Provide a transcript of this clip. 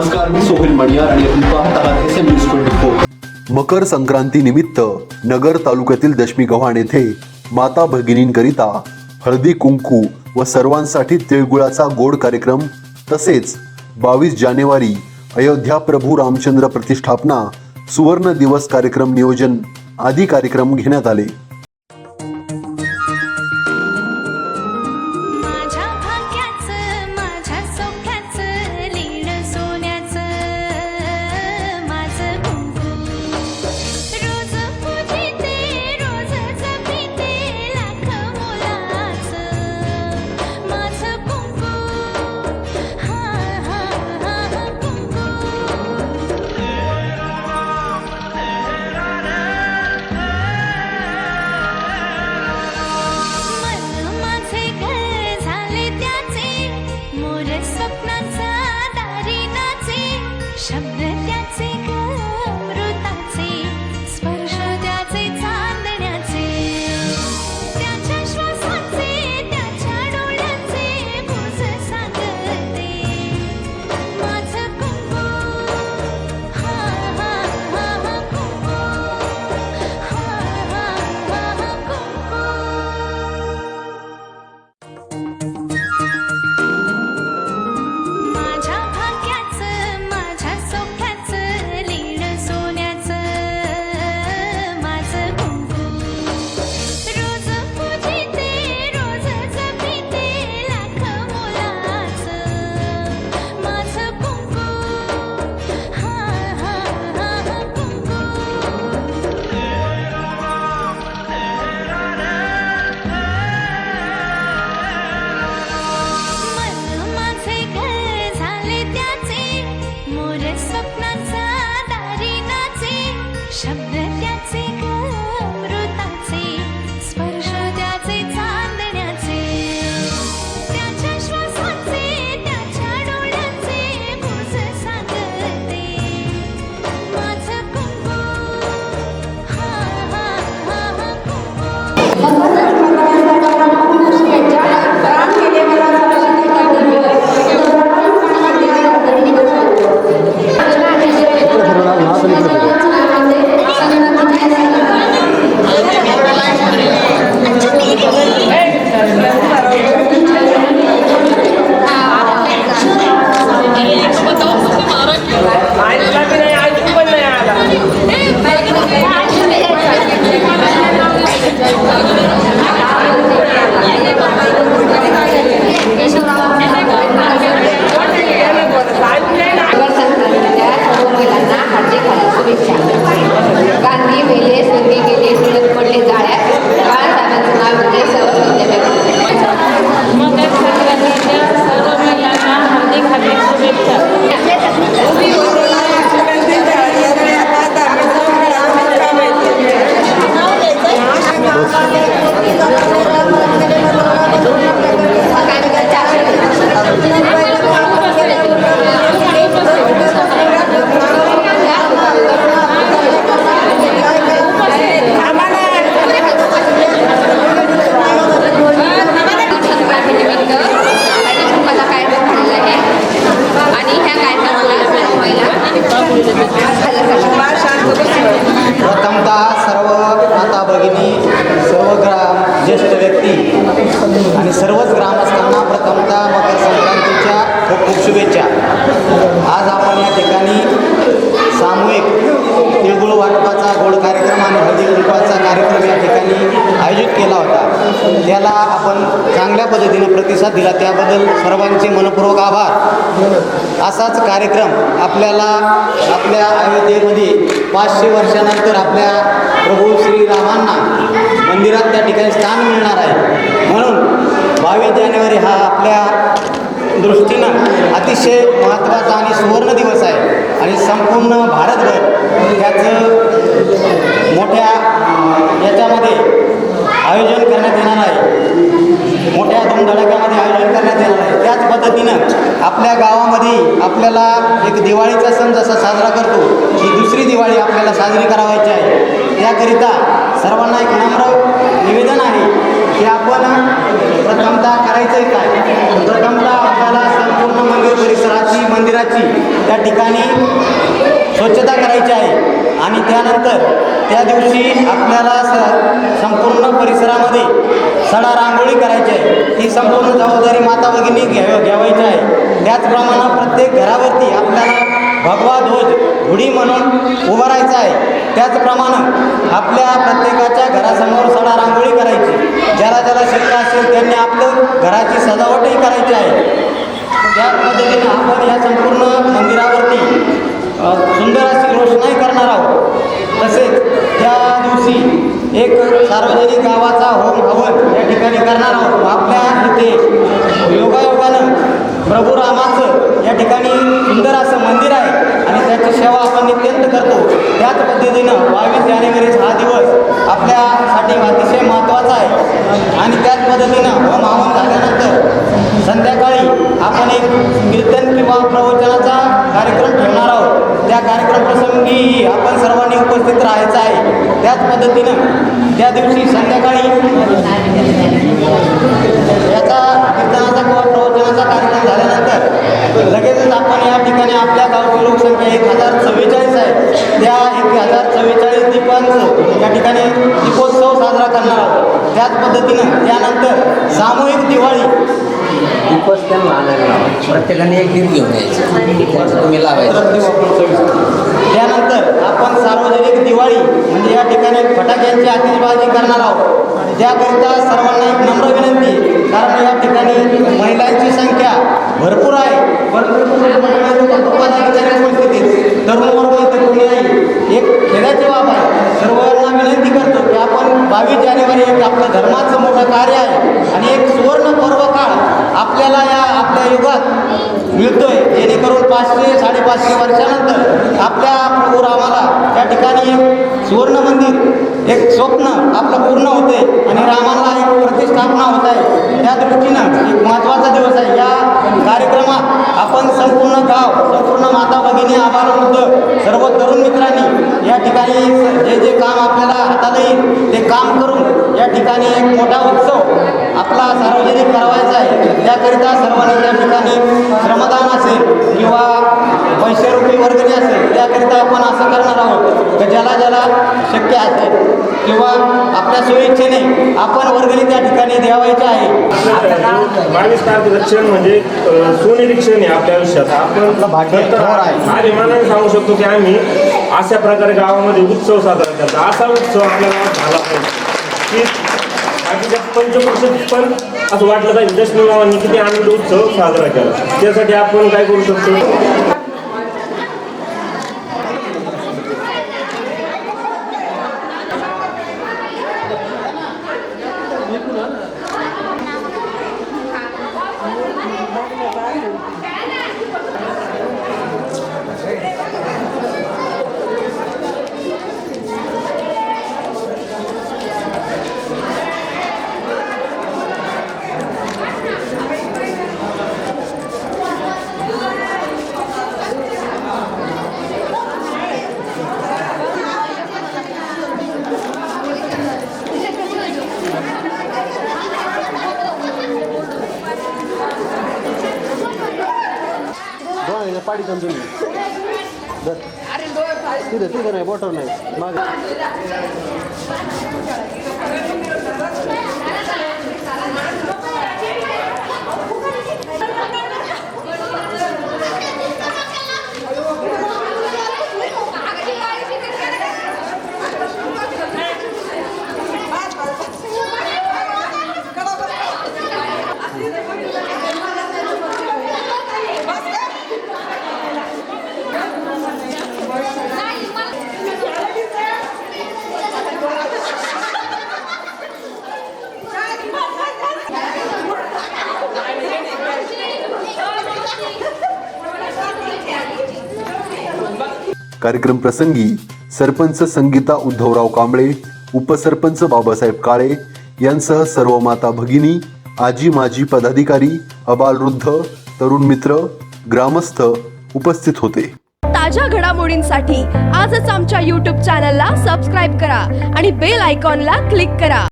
नमस्कार मी सोहेल मणियार आणि आपण पाहत आहात S M news twenty four Makar Sankranti निमित्त नगर तालुक्यातील दशमी गव्हाण येथे माता भगिनींकरिता हळदी कुंकू व सर्वांसाठी तिळगुळाचा गोड कार्यक्रम तसेच बावीस जानेवारी अयोध्या प्रभू रामचंद्र प्रतिष्ठापना सुवर्ण दिवस कार्यक्रम नियोजन आदी कार्यक्रम घेण्यात आले. संक्रांतीनिमित्त हळदी मला कार्यक्रम झालेला आहे आणि ह्या कार्यक्रमाला सर्व प्रथमतः सर्व माता भगिनी सर्व ग्राम ज्येष्ठ व्यक्ती आणि सर्वच ग्रामस्थांना प्रथमतः मकर संक्रांतीच्या खूप खूप शुभेच्छा आज आपण या ठिकाणी सामूहिक तिळगुळ वाटपाचा गोड कार्यक्रम आणि हळदी कुंकवाचा कार्यक्रम या ठिकाणी आयोजित केला होता. त्याला आपण चांगल्या पद्धतीने प्रतिसाद दिला. त्याबद्दल सर्वांचे मनपूर्वक आभार. असाच कार्यक्रम आपल्याला आपल्या अयोध्येमध्ये पाचशे वर्षानंतर आपल्या प्रभू श्रीरामांना मंदिरात त्या ठिकाणी स्थान मिळणार आहे. म्हणून बावीस जानेवारी हा आपल्या दृष्टीनं अतिशय महत्त्वाचा आणि सुवर्ण दिवस आहे. आणि संपूर्ण भारतभर त्याचं मोठ्या याच्यामध्ये आयोजन करण्यात येणार आहे. मोठ्या धुमधडाक्यामध्ये आयोजन करण्यात येणार आहे. त्याच पद्धतीनं आपल्या गावामध्ये आपल्याला एक दिवाळीचा सण जसा साजरा करतो ही दुसरी दिवाळी आपल्याला साजरी करावायची आहे. त्याकरिता सर्वांना एक नम्र निवेदन आहे की आपण प्रथमतः करायचं आहे काय प्रथमतः आपल्याला संपूर्ण मंदिर परिसराची मंदिराची त्या ठिकाणी स्वच्छता करायची आहे आणि त्यानंतर त्या दिवशी आपल्याला स संपूर्ण परिसरामध्ये सडा रांगोळी करायची आहे. ही संपूर्ण जबाबदारी माता भगिनी घ्याव घ्यावायची आहे. त्याचप्रमाणे प्रत्येक घरावरती आपल्याला भगवा ध्वज गुढी म्हणून उभं आहे. त्याचप्रमाणे आपल्या प्रत्येकाच्या घरासमोर सडा रांगोळी करायची. ज्याला ज्याला शक्य असेल त्यांनी आपलं घराची सजावटही करायची आहे. त्या पद्धतीने आपण या संपूर्ण मंदिरावरती सुंदर अशी रोषणाई करणार आहोत. तसेच त्या दिवशी एक सार्वजनिक गावाचा होम हवन या ठिकाणी करणार आहोत. आपल्या इथे योगायोगानं प्रभू रामाचं या ठिकाणी सुंदर असं मंदिर आहे आणि त्याची सेवा आपण नित्यंत करतो. त्याच पद्धतीनं बावीस जानेवारी हा दिवस आपल्यासाठी अतिशय महत्त्वाचा आहे. आणि त्याच पद्धतीनं होम हवन झाल्यानंतर संध्याकाळी आपण एक कीर्तन किंवा प्रवचनाचा कार्यक्रम ठेवणार आहोत. त्या कार्यक्रम प्रसंगी आपण सर्वांनी उपस्थित राहायचं आहे. त्याच पद्धतीनं त्या दिवशी संध्याकाळी याचा कीर्तनाचा किंवा प्रवचनाचा कार्यक्रम झाल्यानंतर लगेचच आपण या ठिकाणी आपल्या गावची लोकसंख्या एक हजार चव्वेचाळीस आहे त्या एक हजार चव्वेचाळीस दीपांचं या ठिकाणी दीपोत्सव साजरा करणार आहोत त्याच पद्धतीनं त्यानंतर सामूहिक दिवाळी दीपच त्यांना आणायला लावा प्रत्येकाने एक दीप घेऊन यायचं. तुम्ही लावायचं. त्यानंतर आपण सार्वजनिक दिवाळी म्हणजे या ठिकाणी फटाक्यांची आतिषबाजी करणार आहोत. त्याकरिता सर्वांना एक नम्र विनंती कारण या ठिकाणी महिलांची संख्या भरपूर आहे. परंतु पदाधिकारी तरुण वर्ग इथे कोणी नाही एक खेळाची बाब आहे. सर्वांना विनंती करतो की आपण बावीस जानेवारी एक आपलं धर्माचं मोठं कार्य आहे. आणि एक सुवर्ण पर्व काळ आपल्याला या मिळतोय जेणेकरून पाचशे साडेपाचशे वर्षानंतर आपल्या प्रभू रामाला त्या ठिकाणी एक सुवर्ण मंदिर एक स्वप्न आपलं पूर्ण होते आणि रामाला एक प्रतिष्ठापना होत आहे त्या दृष्टीनं एक महत्त्वाचा दिवस आहे. या कार्यक्रमात आपण संपूर्ण गाव संपूर्ण माता भगिनी आबालवृद्ध सर्व तरुण मित्रांनी या ठिकाणी जे जे काम आपल्याला हाताला येईल ते काम करून या ठिकाणी एक मोठा उत्सव सार्वजनिक करावायचा आहे. त्याकरिता सर्वांनी त्या ठिकाणी श्रमदान असेल किंवा पैशारूपी वर्गणी असेल त्याकरिता आपण असं करणार आहोत की ज्याला ज्याला शक्य असेल किंवा आपल्या सोयीच्छेने आपण वर्गणी त्या ठिकाणी द्यावायची आहे. बावीस तारखेचा क्षण म्हणजे अ, सोनेरी क्षण आहे आपल्या आयुष्यात. आपण भाग्य तर. अभिमानाने सांगू शकतो की आम्ही अशा प्रकारे गावामध्ये उत्सव साजरा करतो. असा उत्सव आपल्या गावात झाला पाहिजे. की बाकीच्या पंचकृषीत पण असं वाटलं पाहिजे. दशमी गावांनी किती आनंद उत्सव साजरा केला. त्यासाठी आपण काय करू शकतो? पाडी समजून घे. तिथे तिथे नाही बोटवर नाही. मागे. कार्यक्रम प्रसंगी सरपंच संगीता उद्धवराव कांबळे उपसरपंच बाबासाहेब काळे यांसह सर्व माता भगिनी आजी माजी पदाधिकारी अबालवृद्ध तरुण मित्र ग्रामस्थ उपस्थित होते. ताज्या घडामोडींसाठी आजच आमच्या यूट्यूब चॅनलला सबस्क्राईब करा आणि बेल आयकॉनला क्लिक करा.